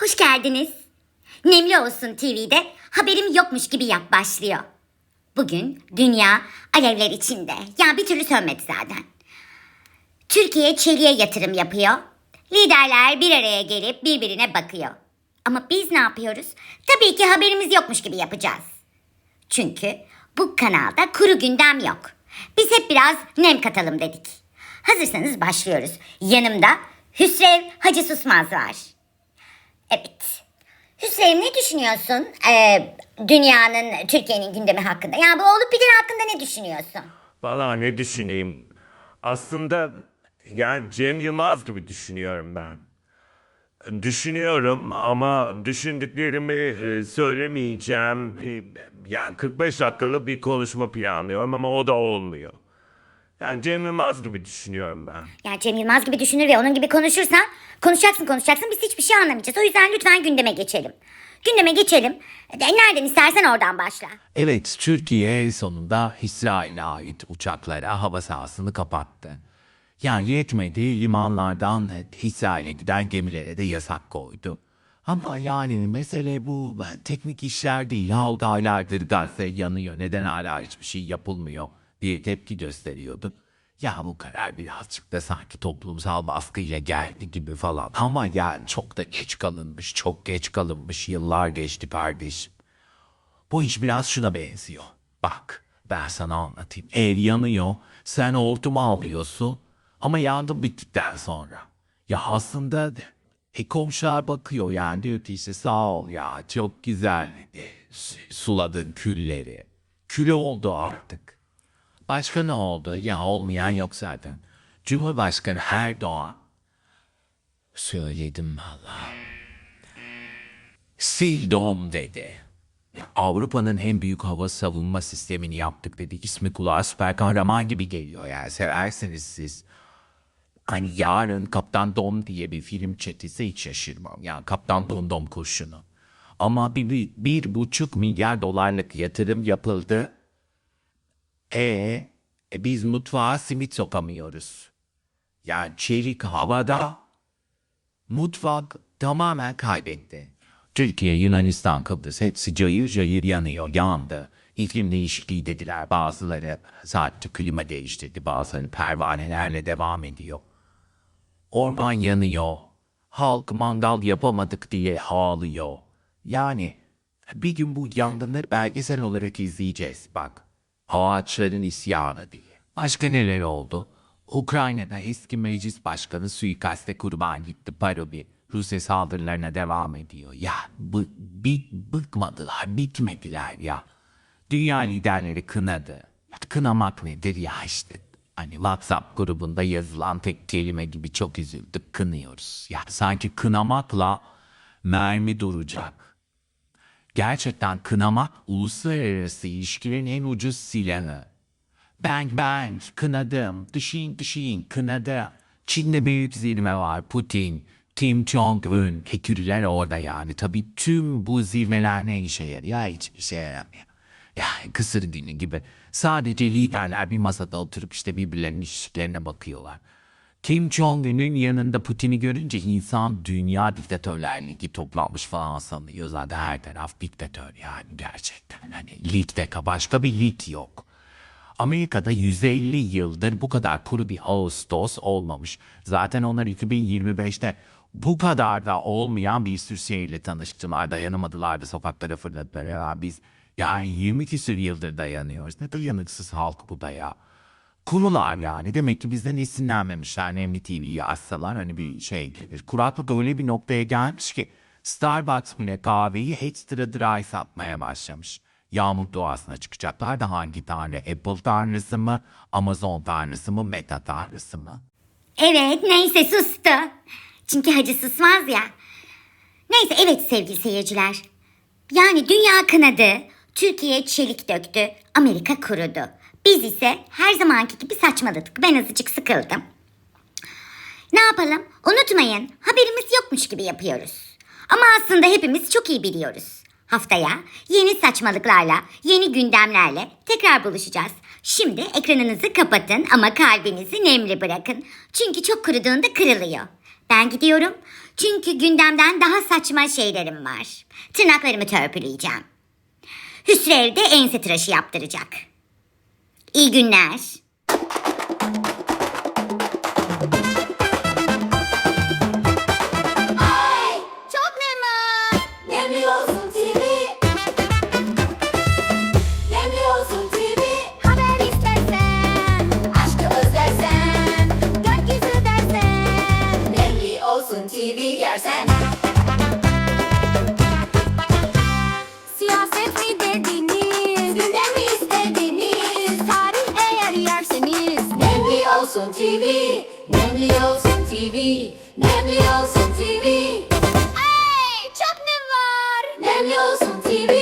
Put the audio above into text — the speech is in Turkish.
Hoş geldiniz. Nemli olsun TV'de haberim yokmuş gibi yap başlıyor. Bugün dünya alevler içinde. Ya bir türlü sönmedi zaten. Türkiye çeliğe yatırım yapıyor. Liderler bir araya gelip birbirine bakıyor. Ama biz ne yapıyoruz? Tabii ki haberimiz yokmuş gibi yapacağız. Çünkü bu kanalda kuru gündem yok. Biz hep biraz nem katalım dedik. Hazırsanız başlıyoruz. Yanımda Hüsrev Hacı Susmaz var. Evet. Hüseyin ne düşünüyorsun ee, dünyanın, Türkiye'nin gündemi hakkında? Yani bu olup biten hakkında ne düşünüyorsun? Valla ne düşüneyim? Aslında yani Cem Yılmaz gibi düşünüyorum ben. Düşünüyorum ama düşündüklerimi e, söylemeyeceğim. E, Yani 45 dakikalık bir konuşma planlıyorum ama o da olmuyor. Yani Cem Yılmaz gibi düşünüyorum ben. Ya Cem Yılmaz gibi düşünür ve onun gibi konuşursan konuşacaksın konuşacaksın biz hiçbir şey anlamayacağız. O yüzden lütfen gündeme geçelim. Gündeme geçelim. De, nereden istersen oradan başla. Evet, Türkiye sonunda İsrail'e ait uçaklara hava sahasını kapattı. Yani yetmedi limanlardan İsrail'e giden gemilere de yasak koydu. Ama yani mesele bu teknik işler değil. Ya aylardır gazete yanıyor. Neden hala hiçbir şey yapılmıyor diye tepki gösteriyordu. Ya bu karar birazcık da sanki toplumsal baskıyla geldi gibi falan. Ama yani çok da geç kalınmış, çok geç kalınmış. Yıllar geçti kardeşim. Bu iş biraz şuna benziyor. Bak ben sana anlatayım. Ev yanıyor, sen hortumu alıyorsun ama yandı bittikten sonra. Ya aslında e, komşular bakıyor yani diyor ki işte sağ ol ya çok güzel e, su- suladın külleri. Külü oldu artık. Başka ne oldu? Ya olmayan yok zaten. Cumhurbaşkanı Erdoğan söyledim valla. Sildom dedi. Avrupa'nın en büyük hava savunma sistemini yaptık dedi. İsmi kulağa süper kahraman gibi geliyor yani. Severseniz siz. Hani yarın Kaptan Dom diye bir film çetesi hiç şaşırmam. Yani Kaptan Dom Dom kurşunu. Ama bir, bir, bir buçuk milyar dolarlık yatırım yapıldı. E, e biz mutfağa simit sokamıyoruz. Yani çelik havada mutfak tamamen kaybetti. Türkiye, Yunanistan, Kıbrıs hepsi cayır cayır yanıyor, yandı. İklim değişikliği dediler bazıları. Sadece klima değiştirdi bazıları pervanelerle devam ediyor. Orman yanıyor. Halk mangal yapamadık diye ağlıyor. Yani bir gün bu yangınları belgesel olarak izleyeceğiz bak. Ağaçların isyanı diye. Başka neler oldu? Ukrayna'da eski meclis başkanı suikaste kurban gitti Parobi. Rusya saldırılarına devam ediyor. Ya bı, bi, bıkmadılar, bitmediler ya. Dünya liderleri kınadı. Kınamak nedir ya işte. Hani WhatsApp grubunda yazılan tek kelime gibi çok üzüldük, kınıyoruz. Ya sanki kınamakla mermi duracak. Gerçekten kınama uluslararası ilişkilerin en ucuz silahı. Bang bang kınadım, dışın dışın kınadı. Çin'de büyük zirve var Putin, Kim Jong-un, hekürler orada yani. Tabii tüm bu zirveler ne işe yarıyor? Hiçbir şey yaramıyor. Yani kısır günü gibi. Sadece liderler bir masada oturup işte birbirlerinin işlerine bakıyorlar. Kim Jong-un'un yanında Putin'i görünce insan dünya diktatörlerliği toplanmış falan sanıyor. Zaten her taraf diktatör yani gerçekten. Hani ligde başka bir lig yok. Amerika'da 150 yıldır bu kadar kuru bir Ağustos olmamış. Zaten onlar 2025'te bu kadar da olmayan bir sürü şeyle tanıştılar. Dayanamadılar da sokaklara fırladılar. Ya biz yani 20 küsur yıldır dayanıyoruz. Ne dayanıksız halk bu da ya. Kurular yani. Demek ki bizden esinlenmemişler. Nemli TV'yi açsalar hani bir şey gelir. Kuraklık öyle bir noktaya gelmiş ki Starbucks bile kahveyi extra dry satmaya başlamış. Yağmur doğasına çıkacaklar da hangi tanrı? Apple tanrısı mı? Amazon tanrısı mı? Meta tanrısı mı? Evet neyse sustu. Çünkü hacı susmaz ya. Neyse evet sevgili seyirciler. Yani dünya kınadı, Türkiye çelik döktü, Amerika kurudu. Biz ise her zamanki gibi saçmaladık. Ben azıcık sıkıldım. Ne yapalım? Unutmayın haberimiz yokmuş gibi yapıyoruz. Ama aslında hepimiz çok iyi biliyoruz. Haftaya yeni saçmalıklarla, yeni gündemlerle tekrar buluşacağız. Şimdi ekranınızı kapatın ama kalbinizi nemli bırakın. Çünkü çok kuruduğunda kırılıyor. Ben gidiyorum. Çünkü gündemden daha saçma şeylerim var. Tırnaklarımı törpüleyeceğim. Hüsrev de ense tıraşı yaptıracak. İyi günler. olsun TV, nemli olsun TV, nemli olsun TV. Ay çok nem var. Nemli olsun TV.